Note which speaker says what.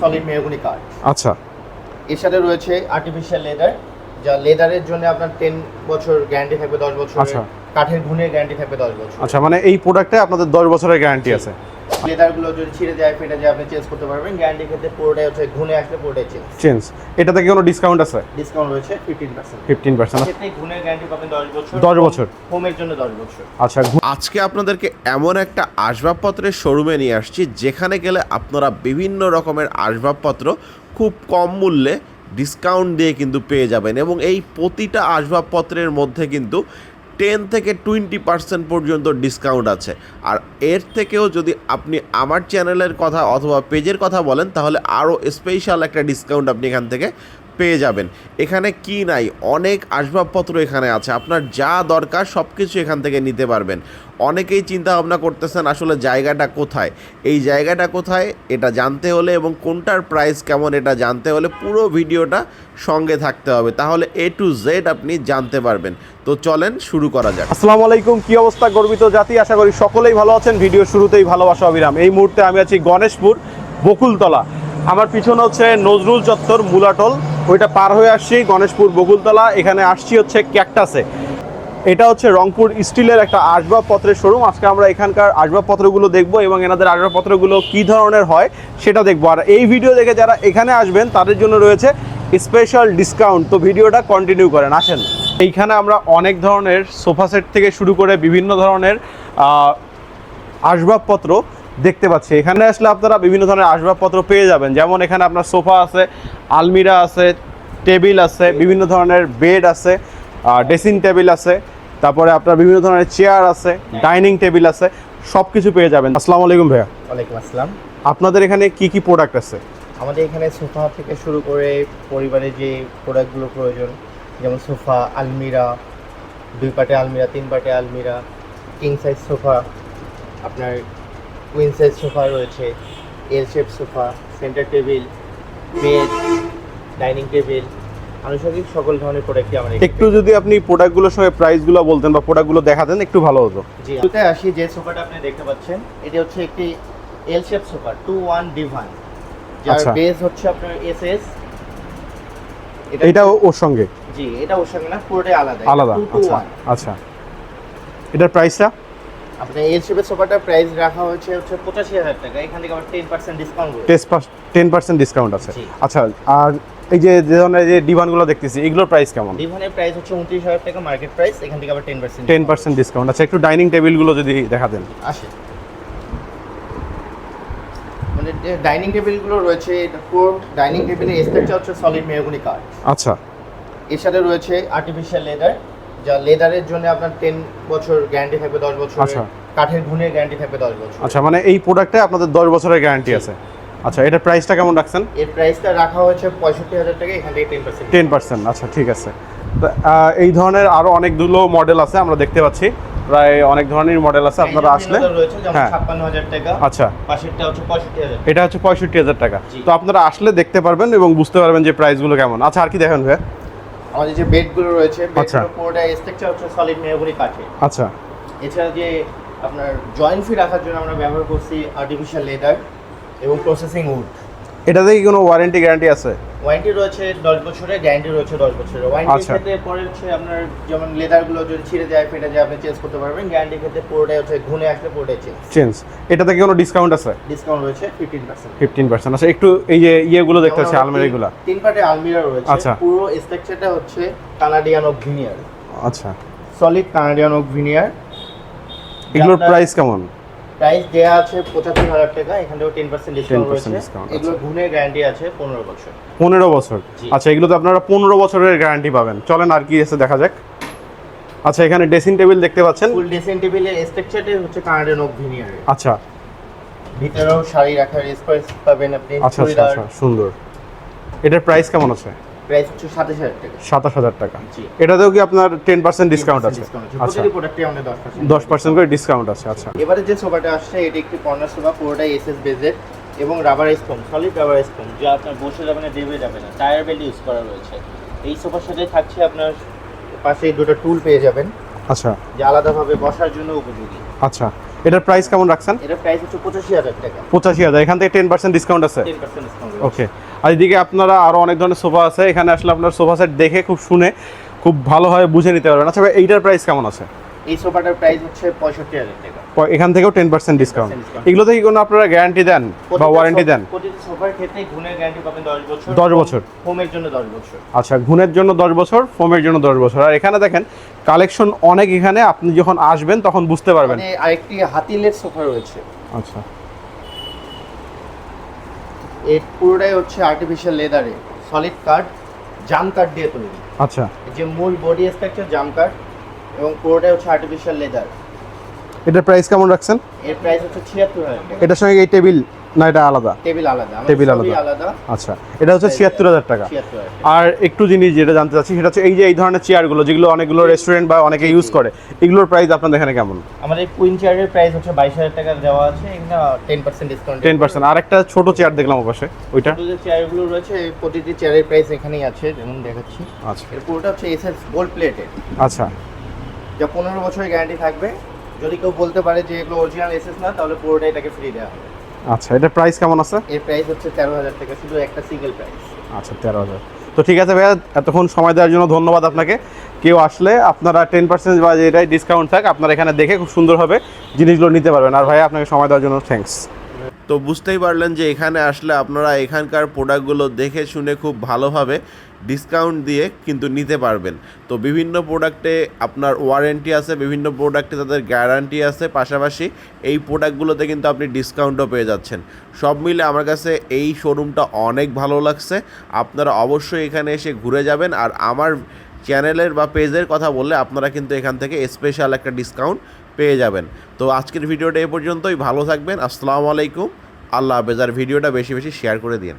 Speaker 1: Solid মেহগুনি কাঠ।
Speaker 2: আচ্ছা।
Speaker 1: এর সাথে রয়েছে আর্টিফিশিয়াল লেদার যা লেদারের জন্য আপনার টেন বছর গ্যারান্টি থাকবে দশ বছর
Speaker 2: আচ্ছা।
Speaker 1: কাঠের গুণের গ্যারান্টি থাকবে দশ বছর
Speaker 2: আচ্ছা মানে এই প্রোডাক্টে আপনাদের দশ বছরের গ্যারান্টি আছে।
Speaker 1: লেদারগুলো যদি ছিঁড়ে যায় ফেটে যায় আপনি চেঞ্জ করতে পারবেন। গ্যারান্টি ক্ষেত্রে পুরোটাই হচ্ছে ঘুনে আসলে পুরোটাই চেঞ্জ
Speaker 2: চেঞ্জ এটাতে কি কোনো ডিসকাউন্ট আছে?
Speaker 1: ডিসকাউন্ট রয়েছে fifteen percent
Speaker 2: fifteen percent
Speaker 1: guarantee পাবেন দশ বছর
Speaker 2: 10 বছর।
Speaker 1: হোমের জন্য দশ বছর।
Speaker 2: আচ্ছা
Speaker 3: আজকে আপনাদেরকে এমন একটা আসবাবপত্রের শোরুমে নিয়ে আসছি যেখানে গেলে আপনারা বিভিন্ন রকমের আসবাবপত্র খুব কম মূল্যে ডিসকাউন্ট দিয়ে কিন্তু পেয়ে যাবেন। এবং এই প্রতিটা আসবাবপত্রের মধ্যে কিন্তু টেন থেকে টোয়েন্টি পার্সেন্ট পর্যন্ত ডিসকাউন্ট আছে। আর এর থেকেও যদি আপনি আমার চ্যানেলের কথা অথবা পেজের কথা বলেন, তাহলে আরও স্পেশাল একটা ডিসকাউন্ট আপনি এখান থেকে পেয়ে যাবেন। এখানে কি নাই? অনেক আসবাবপত্র এখানে আছে। আপনার যা দরকার সব কিছু এখান থেকে নিতে পারবেন। অনেকেই চিন্তা ভাবনা করতেছেন আসলে জায়গাটা কোথায়? এই জায়গাটা কোথায়? এটা জানতে হলে এবং কোনটার প্রাইস কেমন এটা জানতে হলে পুরো ভিডিওটা সঙ্গে থাকতে হবে। তাহলে এ টু জেড আপনি জানতে পারবেন। তো চলেন শুরু করা যাক।
Speaker 2: আসসালামু আলাইকুম। কি অবস্থা গর্বিত জাতি? আশা করি সকলেই ভালো আছেন। ভিডিও শুরুতেই ভালোবাসা, অবিরাম। এই মুহূর্তে আমি আছি গণেশপুর বকুলতলা। আমার পিছনে হচ্ছে নজরুল চত্বর, মুলাটল। ওইটা পার হয়ে আসছি গণেশপুর বকুলতলা। এখানে আসছি হচ্ছে ক্যাকটাসে। এটা হচ্ছে রংপুর স্টিলের একটা আসবাবপত্রের শোরুম আজকে আমরা এখানকার আসবাবপত্রগুলো দেখব এবং এনাদের আসবাবপত্রগুলো কী ধরনের হয় সেটা দেখব। আর এই ভিডিও দেখে যারা এখানে আসবেন, তাদের জন্য রয়েছে স্পেশাল ডিসকাউন্ট তো ভিডিওটা কন্টিনিউ করেন, আসেন। এইখানে আমরা অনেক ধরনের সোফা সেট থেকে শুরু করে বিভিন্ন ধরনের আসবাবপত্র দেখতে পাচ্ছি। এখানে আসলে আপনারা বিভিন্ন ধরনের আসবাবপত্র পেয়ে যাবেন। যেমন এখানে আপনার সোফা আছে আলমিরা আছে টেবিল আছে বিভিন্ন ধরনের বেড আছে ড্রেসিং টেবিল আছে তারপরে আপনার বিভিন্ন ধরনের চেয়ার আছে ডাইনিং টেবিল আছে সব কিছু পেয়ে যাবেন। আসসালামু আলাইকুম ভাইয়া।
Speaker 1: ওয়ালাইকুম আসসালাম।
Speaker 2: আপনাদের এখানে কি কি প্রোডাক্ট আছে?
Speaker 1: আমাদের এখানে সোফা থেকে শুরু করে পরিবারের যে প্রোডাক্টগুলো প্রয়োজন যেমন সোফা আলমিরা দুই পাটে আলমিরা তিন পাটে আলমিরা কিং সাইজ সোফা আপনার কুইন সাইজ সোফা রয়েছে L shape sofa centre table bed dining table আনুষঙ্গিক সকল ধরনের প্রোডাক্টই আমাদের
Speaker 2: একটু যদি আপনি প্রোডাক্টগুলোর সঙ্গে প্রাইসগুলো বলতেন বা প্রোডাক্টগুলো দেখাতেন একটু ভালো হতো।
Speaker 1: জি শুরুতে আসি যে সোফাটা আপনি দেখতে পাচ্ছেন এটি হচ্ছে একটি L shape sofa two one divan যার
Speaker 2: আচ্ছা।
Speaker 1: বেস হচ্ছে আপনার এস এস
Speaker 2: এটা ওর সঙ্গে?
Speaker 1: জি এটা ওর সঙ্গে না পুরোটাই আলাদা
Speaker 2: আলাদা আচ্ছা আচ্ছা। এটার প্রাইসটা
Speaker 1: আপনার এল শেপের সোফাটার প্রাইস রাখা হয়েছে হচ্ছে পঁচাশি হাজার টাকা। এখান থেকে আবার ten percent discount
Speaker 2: ten percent discount আছে। আচ্ছা আর এই যে যে ধরনের যে ডিভানগুলো দেখতেছি এগুলোর প্রাইস কেমন?
Speaker 1: ডিভানের প্রাইস হচ্ছে উনত্রিশ হাজার টাকা মার্কেট প্রাইস এখান থেকে আবার ten percent
Speaker 2: ten percent discount আচ্ছা একটু ডাইনিং টেবিলগুলো যদি দেখাতেন
Speaker 1: আসে। মানে ডাইনিং টেবিলগুলো রয়েছে এটা পুরো ডাইনিং টেবিলের স্ট্রাকচার হচ্ছে সলিড মেহগুনি কাঠ
Speaker 2: আচ্ছা।
Speaker 1: এর সাথে রয়েছে আর্টিফিশিয়াল লেদার যা লেদারের জন্য আপনার টেন বছর গ্যারান্টি থাকবে দশ বছর
Speaker 2: আচ্ছা।
Speaker 1: কাঠের গুণের গ্যারান্টি থাকবে দশ বছর
Speaker 2: আচ্ছা মানে এই প্রোডাক্টে আপনাদের দশ বছরের গ্যারান্টি আছে। আচ্ছা এটার প্রাইসটা কেমন রাখছেন?
Speaker 1: এর প্রাইসটা রাখা হয়েছে পঁয়ষট্টি হাজার টাকা এখান থেকে টেন পার্সেন্ট
Speaker 2: টেন পার্সেন্ট আচ্ছা ঠিক আছে। তো, এই ধরনের আরও অনেকগুলো মডেল আছে আমরা দেখতে পাচ্ছি। প্রায় অনেক ধরনের মডেল আছে আপনারা আসলে হ্যাঁ।
Speaker 1: টাকা।
Speaker 2: আচ্ছা।
Speaker 1: পাশেরটা হচ্ছে পঁয়ষট্টি হাজার
Speaker 2: এটা হচ্ছে পঁয়ষট্টি হাজার টাকা। তো আপনারা আসলে দেখতে পারবেন এবং বুঝতে পারবেন যে প্রাইসগুলো কেমন। আচ্ছা আর কি দেখেন ভাই
Speaker 1: আমাদের যে বেডগুলো রয়েছে
Speaker 2: আচ্ছা।
Speaker 1: বেডগুলো পুরোটা স্ট্রাকচার হচ্ছে সলিড মেহগনি কাঠে
Speaker 2: আচ্ছা।
Speaker 1: এছাড়া যে আপনার জয়েন্ট ফি রাখার জন্য আমরা ব্যবহার করছি আর্টিফিশিয়াল লেদার এবং প্রসেসিং উড
Speaker 2: এটাতে কি কোনো ওয়ারেন্টি গ্যারান্টি আছে?
Speaker 1: ওয়ারেন্টি রয়েছে দশ বছরের গ্যারান্টি রয়েছে দশ বছরের। ওয়ারেন্টির
Speaker 2: আচ্ছা।
Speaker 1: ক্ষেত্রে পরে হচ্ছে আপনার যেমন লেদারগুলো যদি ছিঁড়ে যায় ফেটে যায় আপনি চেঞ্জ করতে পারবেন। গ্যারান্টির ক্ষেত্রে পুরোটাই হচ্ছে ঘুনে আসলে পুরোটাই চেঞ্জ
Speaker 2: চেঞ্জ এটাতে কি কোনো ডিসকাউন্ট আছে?
Speaker 1: ডিসকাউন্ট রয়েছে ফিফটিন পার্সেন্ট
Speaker 2: ফিফটিন পার্সেন্ট আচ্ছা একটু এই যে ইয়েগুলো দেখতে পাচ্ছি আলমারিগুলো
Speaker 1: তিন পাটে আলমিরা রয়েছে।
Speaker 2: আচ্ছা।
Speaker 1: পুরো স্ট্রাকচারটা হচ্ছে কানাডিয়ান ওক ভিনিয়ার
Speaker 2: আচ্ছা।
Speaker 1: সলিড কানাডিয়ান ওক ভিনিয়ার
Speaker 2: এগুলোর প্রাইস কেমন?
Speaker 1: প্রাইস দেওয়া আছে পঁচাত্তর হাজার টাকা এখান থেকে টেন পার্সেন্ট ডিসকাউন্ট
Speaker 2: 10%
Speaker 1: রয়েছে। এগুলো
Speaker 2: আচ্ছা।
Speaker 1: গুণের গ্যারান্টি আছে পনেরো বছর।
Speaker 2: পনেরো বছর। আচ্ছা এগুলো তো আপনারা পনেরো বছরের গ্যারান্টি পাবেন। চলেন আর কি এসে দেখা যাক। আচ্ছা এখানে ড্রেসিং টেবিল দেখতে পাচ্ছেন?
Speaker 1: ফুল ড্রেসিং টেবিলের স্ট্রাকচারটাই হচ্ছে কানাডিয়ান ওক ভিনিয়ার
Speaker 2: আচ্ছা।
Speaker 1: ভিতরেও শাড়ি রাখার স্পেস পাবেন আপনি
Speaker 2: আচ্ছা আচ্ছা আচ্ছা সুন্দর। এটার প্রাইস কেমন আছে?
Speaker 1: প্রাইস হচ্ছে সাতাশ হাজার টাকা।
Speaker 2: সাতাশ হাজার টাকা।
Speaker 1: জি।
Speaker 2: এটাতেও কি আপনার টেন পার্সেন্ট ডিসকাউন্ট আছে? আচ্ছা।
Speaker 1: প্রোডাক্টে আমাদের দশ পার্সেন্ট
Speaker 2: দশ পার্সেন্ট করে ডিসকাউন্ট আছে আচ্ছা।
Speaker 1: এবারে যে সোফাটা আসছে এটি একটি কর্নার সোফা পুরোটাই এসএস বেজের এবং rubber sponge solid rubber sponge যা আপনার বসে যাবে না দেবে যাবে না। টায়ার বেল্ট ইউজ করা রয়েছে। এই সোফার সাথে থাকছে আপনার পাশে দুটো টুল পেয়ে যাবেন।
Speaker 2: আচ্ছা।
Speaker 1: যে আলাদাভাবে বসার জন্য উপযোগী।
Speaker 2: আচ্ছা। এটার প্রাইস কেমন রাখছেন?
Speaker 1: এটার প্রাইস হচ্ছে পঁচাশি হাজার টাকা।
Speaker 2: পঁচাশি হাজার। এখান থেকে টেন পার্সেন্ট ডিসকাউন্ট আছে? ওকে আর এদিকে আপনারা আরও অনেক ধরনের সোফা আছে। এখানে আসলে আপনার সোফা সেট দেখে খুব শুনে খুব ভালোভাবে বুঝে নিতে পারবেন। আচ্ছা ভাই এইটার প্রাইস কেমন আছে?
Speaker 1: এই সোফাটার প্রাইস হচ্ছে পঁয়ষট্টি হাজার টাকা।
Speaker 2: এখান থেকেও টেন পার্সেন্ট ডিসকাউন্ট। এগুলোতে কি কোনো আপনারা গ্যারান্টি দেন বা ওয়ারেন্টি দেন?
Speaker 1: সোফার ক্ষেত্রে গ্যারান্টি পাবেন দশ বছর
Speaker 2: 10 বছর।
Speaker 1: হোমের জন্য দশ বছর।
Speaker 2: আচ্ছা ঘুণের জন্য দশ বছর ফোমের জন্য দশ বছর। আর এখানে দেখেন কালেকশন অনেক এখানে আপনি যখন আসবেন তখন বুঝতে পারবেন।
Speaker 1: আরেকটি হাতিলের সোফা রয়েছে।
Speaker 2: আচ্ছা।
Speaker 1: এর পুরোটাই হচ্ছে আর্টিফিশিয়াল লেদারে সলিড কাঠ জাম কাঠ দিয়ে তৈরি।
Speaker 2: আচ্ছা।
Speaker 1: এই যে মূল বডি স্ট্রাকচার জাম কাঠ এবং পুরোটাই হচ্ছে আর্টিফিশিয়াল লেদার
Speaker 2: এটার প্রাইস কেমন রাখছেন?
Speaker 1: এর প্রাইস হচ্ছে ছিয়াত্তর হাজার টাকা।
Speaker 2: এটার সঙ্গে এই টেবিল না এটা আলাদা।
Speaker 1: টেবিল আলাদা
Speaker 2: টেবিল আলাদা। আচ্ছা এটা হচ্ছে ছিয়াত্তর হাজার টাকা। আর একটু জিনিস যেটা জানতে চাচ্ছি সেটা হচ্ছে এই যে এই ধরনের চেয়ারগুলো যেগুলো অনেকগুলো রেস্টুরেন্ট বা অনেকে ইউজ করে এগুলোর প্রাইস আপনাদের এখানে কেমন?
Speaker 1: আমাদের কুইন চেয়ারের প্রাইস হচ্ছে বাইশ হাজার টাকা দেওয়া আছে ten percent discount
Speaker 2: ten percent আর একটা ছোট চেয়ার দেখলাম ওপাশে ওইটা?
Speaker 1: যে চেয়ারগুলো রয়েছে প্রতিটি চেয়ারের প্রাইস এখানেই আছে যেমন দেখাচ্ছি।
Speaker 2: আচ্ছা।
Speaker 1: এর পুরোটা হচ্ছে এসএস গোল্ড প্লেটেড
Speaker 2: আচ্ছা।
Speaker 1: যা পনেরো বছরের গ্যারান্টি থাকবে। যদি কেউ বলতে পারে যে এগুলো অরিজিনাল এসএস না তাহলে পুরোটা এটাকে ফ্রি দেওয়া হবে।
Speaker 2: আচ্ছা এটা প্রাইস কেমন আছে?
Speaker 1: এর প্রাইস হচ্ছে তেরো হাজার টাকা শুধু একটা সিঙ্গেল প্রাইস
Speaker 2: আচ্ছা তেরো হাজার। তো ঠিক আছে ভাইয়া এতক্ষণ সময় দেওয়ার জন্য ধন্যবাদ আপনাকে। কেউ আসলে আপনারা টেন পার্সেন্ট বা যেটাই ডিসকাউন্ট থাক আপনারা এখানে দেখে খুব সুন্দরভাবে জিনিসগুলো নিতে পারবেন। আর ভাইয়া আপনাকে সময় দেওয়ার জন্য থ্যাঙ্কস
Speaker 3: তো বুঝতেই পারলেন যে এখানে আসলে আপনারা এখানকার প্রোডাক্টগুলো দেখে শুনে খুব ভালোভাবে ডিসকাউন্ট দিয়ে কিন্তু নিতে পারবেন। তো বিভিন্ন প্রোডাক্টে আপনার ওয়ারেন্টি আছে, বিভিন্ন প্রোডাক্টে তাদের গ্যারান্টি আছে, পাশাপাশি এই প্রোডাক্টগুলোতে কিন্তু আপনি ডিসকাউন্টও পেয়ে যাচ্ছেন। সব মিলে আমার কাছে এই শোরুমটা অনেক ভালো লাগছে। আপনারা অবশ্যই এখানে এসে ঘুরে যাবেন আর আমার চ্যানেলের বা পেজের কথা বললে আপনারা কিন্তু এখান থেকে স্পেশাল একটা ডিসকাউন্ট পেয়ে যাবেন। তো আজকের ভিডিওটা এ পর্যন্তই। ভালো থাকবেন। আসসালামু আলাইকুম। আল্লাহ হাফেজ। আর ভিডিওটা বেশি বেশি শেয়ার করে দিন